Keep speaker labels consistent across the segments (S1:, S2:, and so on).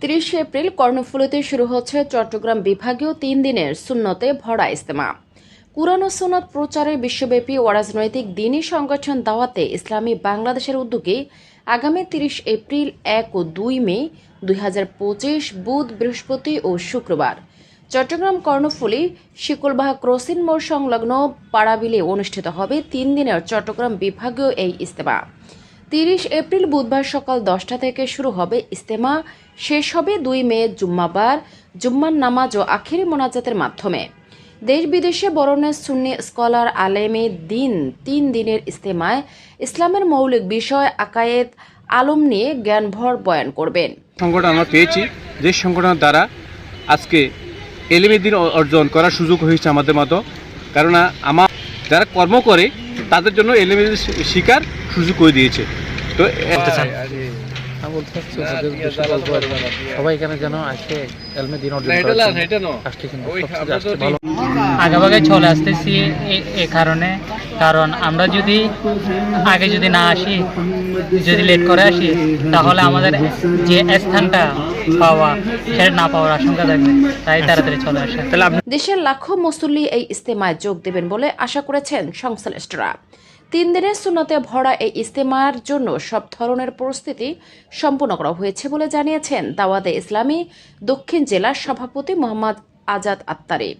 S1: তিরিশে এপ্রিল কর্ণফুলীতে শুরু হচ্ছে চট্টগ্রাম বিভাগীয় তিন দিনের সুন্নতে ভরা ইস্তেমা কুরআন ও সুন্নত প্রচারে বিশ্বব্যাপী ও রাজনৈতিক দিনী সংগঠন দাওয়াতে ইসলামী বাংলাদেশের উদ্যোগে আগামী তিরিশ এপ্রিল এক ও দুই মে দুই বুধ, বৃহস্পতি ও শুক্রবার। চট্টগ্রাম কর্ণফুলী শিকলবাহা ক্রসিন মোড় সংলগ্ন পাড়াবিলে অনুষ্ঠিত হবে তিন দিনের চট্টগ্রাম বিভাগীয় এই ইস্তেমা তিরিশ এপ্রিল বুধবার সকাল দশটা থেকে শুরু হবে ইস্তেমা শেষ হবে দুই মে জুম্মাবার। জুম্মার নামাজ ও আখিরি মোনাজাতের মাধ্যমে। দেশ বিদেশে বরণের সুন্নি স্কলার আলেমে দিন তিন দিনের ইস্তেমায় ইসলামের মৌলিক বিষয় আকায়েত আলম নিয়ে জ্ঞানভর বয়ান করবেন।
S2: সংগঠন আমরা পেয়েছি। যে সংগঠনের দ্বারা আজকে এলিমি দিন অর্জন করার সুযোগ হয়েছে আমাদের মতো। কেননা আমার যারা কর্ম করে তাদের জন্য এলিমি শিকার সুযোগ করে দিয়েছে। তো
S3: আমি বলতে চাচ্ছি ওদের উদ্দেশ্যে বলব সবাই এখানে যেন আসে এলমে দিন কিন্তু ভালো।
S4: আগেভাগে চলে আসতেছি এ- কারণে। কারণ আমরা যদি আগে যদি না আসি যদি লেট করে আসি তাহলে আমাদের যে স্থানটা পাওয়া সেটা না পাওয়ার আশঙ্কা থাকবে। তাই তাড়াতাড়ি চলে আসে।
S2: তাহলে
S1: দেশের লাখো মুসল্লি এই ইস্তেমায় যোগ দেবেন বলে আশা করেছেন সংশ্লিষ্টরা। তিন দিনের সুন্নতে ভরা এই ইস্তেমার জন্য সব ধরনের পরিস্থিতি সম্পন্ন করা হয়েছে বলে জানিয়েছেন দাওয়াতে ইসলামী দক্ষিণ জেলার সভাপতি মোহাম্মদ আজাদ আত্তারি।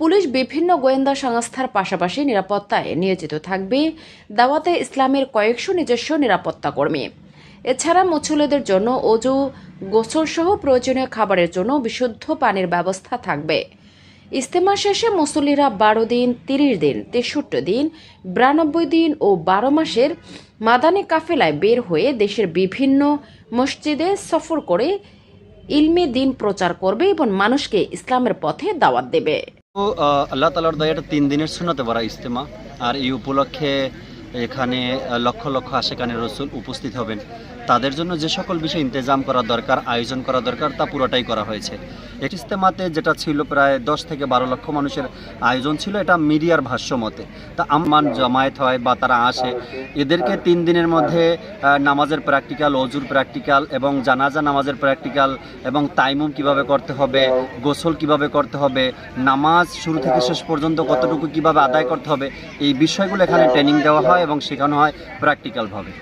S1: পুলিশ বিভিন্ন গোয়েন্দা সংস্থার পাশাপাশি নিরাপত্তায় নিয়োজিত থাকবে। দাওয়াতে ইসলামের কয়েকশো নিজস্ব নিরাপত্তা কর্মী। এছাড়া মুসল্লিদের জন্য অজু, গোসল সহ প্রয়োজনীয় খাবারের জন্য বিশুদ্ধ পানির ব্যবস্থা থাকবে। ইস্তেমা শেষে মুসল্লিরা বারো দিন, তিরিশ দিন, তেষট্টি দিন, বিরানব্বই দিন ও বারো মাসের মাদানি কাফেলায় বের হয়ে দেশের বিভিন্ন মসজিদে সফর করে ইলমে দিন প্রচার করবে এবং মানুষকে ইসলামের পথে দাওয়াত দেবে।
S5: আল্লাহ তালার দয়াটা তিন দিনের সুন্নতে পারা ইজতেমা আর এই উপলক্ষে এখানে লক্ষ লক্ষ আশেকানে রসুল উপস্থিত হবেন। তাদের জন্য যে সকল বিষয় ইন্তজাম করা দরকার, আয়োজন করা দরকার, তা পুরোটাই করা হয়েছে। এই ইজতেমাতে যেটা ছিল প্রায় দশ থেকে বারো লক্ষ মানুষের আয়োজন ছিল, এটা মিডিয়ার ভাষ্য মতে। তা আম্মান জমায়েত হয় বা তারা আসে, এদেরকে তিন দিনের মধ্যে নামাজের প্র্যাকটিক্যাল, অজুর প্র্যাকটিক্যাল এবং জানাজা নামাজের প্র্যাকটিক্যাল এবং তাইমুম কীভাবে করতে হবে, গোসল কীভাবে করতে হবে, নামাজ শুরু থেকে শেষ পর্যন্ত কতটুকু কীভাবে আদায় করতে হবে, এই বিষয়গুলো এখানে ট্রেনিং দেওয়া হয় এবং শেখানো হয় প্র্যাকটিক্যালভাবে